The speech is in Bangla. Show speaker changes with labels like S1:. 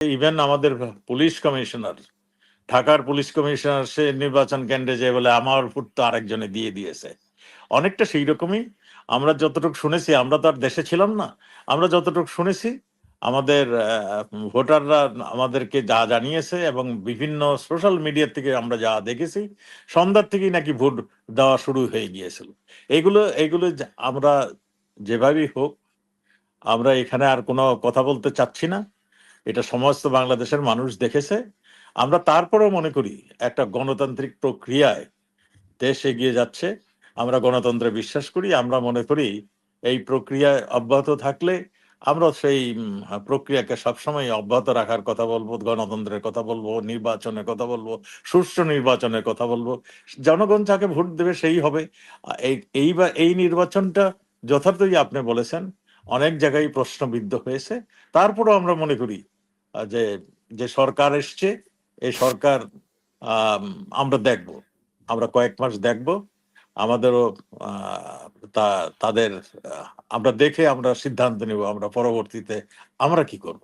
S1: ইভেন আমাদের পুলিশ কমিশনার ঢাকার পুলিশ কমিশনার সে নির্বাচন কেন্দ্রে যে বলে, আমার ভোট তো আরেকজনে দিয়ে দিয়েছে। অনেকটা সেই রকমই। আমরা যতটুকু শুনেছি, আমরা তো আর দেশে ছিলাম না। আমরা যতটুকু শুনেছি, আমাদের ভোটাররা আমাদেরকে যা জানিয়েছে এবং বিভিন্ন সোশ্যাল মিডিয়া থেকে আমরা যা দেখেছি, সন্ধ্যার থেকেই নাকি ভোট দেওয়া শুরু হয়ে গিয়েছিল। এগুলো এগুলো আমরা যেভাবেই হোক, আমরা এখানে আর কোনো কথা বলতে চাচ্ছি না। এটা সমস্ত বাংলাদেশের মানুষ দেখেছে। আমরা তারপরেও মনে করি, একটা গণতান্ত্রিক প্রক্রিয়ায় দেশ এগিয়ে যাচ্ছে। আমরা গণতন্ত্রে বিশ্বাস করি, আমরা মনে করি এই প্রক্রিয়ায় অব্যাহত থাকলে আমরা সেই প্রক্রিয়াকে সবসময় অব্যাহত রাখার কথা বলব, গণতন্ত্রের কথা বলব, নির্বাচনের কথা বলব, সুষ্ঠু নির্বাচনের কথা বলব। জনগণ যাকে ভোট দেবে সেই হবে। এই এই বা, এই নির্বাচনটা যথার্থই আপনি বলেছেন অনেক জায়গায় প্রশ্নবিদ্ধ হয়েছে। তারপরেও আমরা মনে করি যে যে সরকার এসছে এই সরকার আম, আমরা দেখব আমরা কয়েক মাস দেখব। আমাদেরও তা তাদের আমরা দেখে আমরা সিদ্ধান্ত নেব আমরা পরবর্তীতে আমরা কি করব।